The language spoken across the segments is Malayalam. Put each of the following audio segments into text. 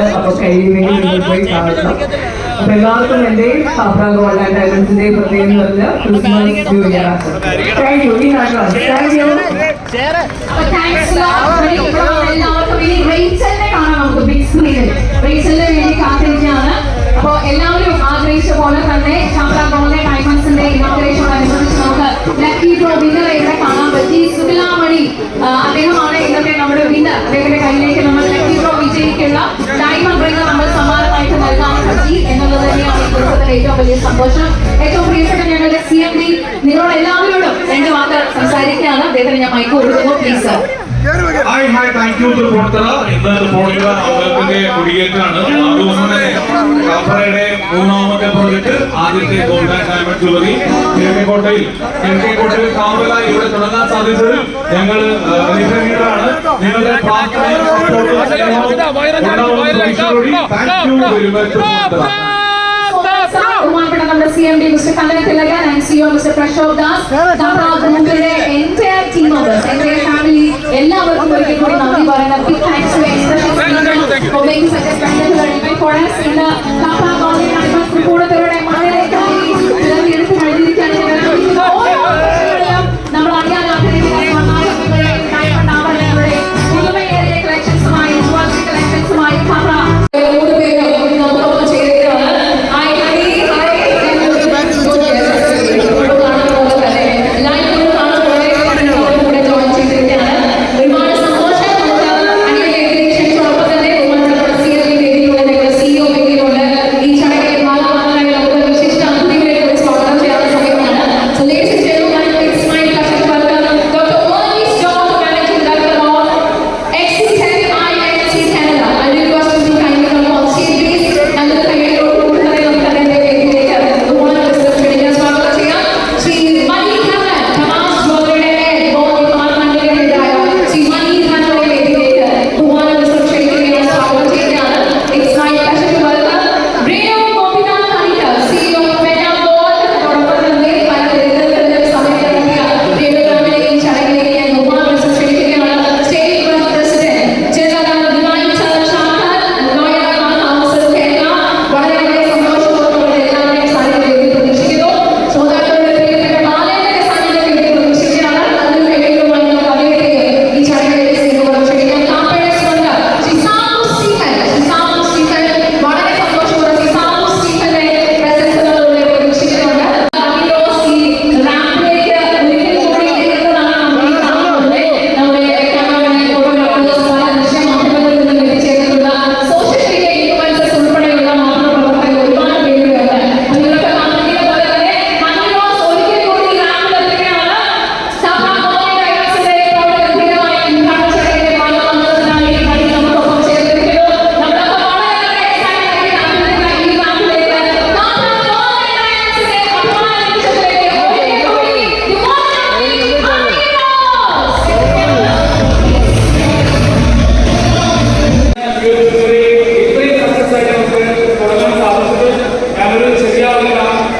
ഉണ്ട്. അപ്പൊ കഴിയുമെങ്കിൽ നിങ്ങൾ പോയി കാണണം. അപ്പൊ എല്ലാവർക്കും എന്റെയും സാഫ്ര ഗോൾഡ് ആൻഡ് ഡയമണ്ട്സിന്റെ പ്രത്യേകം നിറഞ്ഞ Christmas new year thank you ഈ നാട്ടിലാണ് താങ്ക് യു എല്ലാവർക്കും ഇനി റേച്ചലിനെ കാണാം നമുക്ക് ബിഗ് സ്ക്രീനിൽ. റേച്ചലിന് ഞാൻ മൈക്ക് കൊടുക്കുന്നു please sir hi hi thank you Tripunithura ഇന്ന് തൃപ്പൂണിത്തറ അമ്പലത്തിന്റെ കൊടിയേറ്റാണ് കാപ്പറയുടെ മൂന്നാമത്തെ പ്രോജക്ട് ആദ്യത്തെ ഗോൾഡ് ആൻഡ് ഡയമണ്ട് ജ്വല്ലറി കിഴക്കേക്കോട്ടയിൽ കിഴക്കേക്കോട്ടയിൽ കാവല ഇവിടെ തുടങ്ങാൻ സാധിച്ചത് ഞങ്ങൾ അനുഗ്രഹീതരാണ് നിങ്ങളുടെ പ്രാർത്ഥനയും സപ്പോർട്ടും thank you very much D Mr Kallan Thilakan and CO Mr Prashobh Das നമ്മുടെ ഗ്രൂപ്പിന്റെ entire team members entire family എല്ലാവർക്കും ഒരിക്കൽ കൂടി നന്ദി പറയുന്ന. Big thanks to expression for making such a spectacular event for us. ഇന്ന് കാപ്പ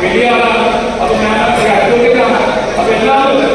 பெரியாரா அப்ப நான் அப்ப எல்லாரும்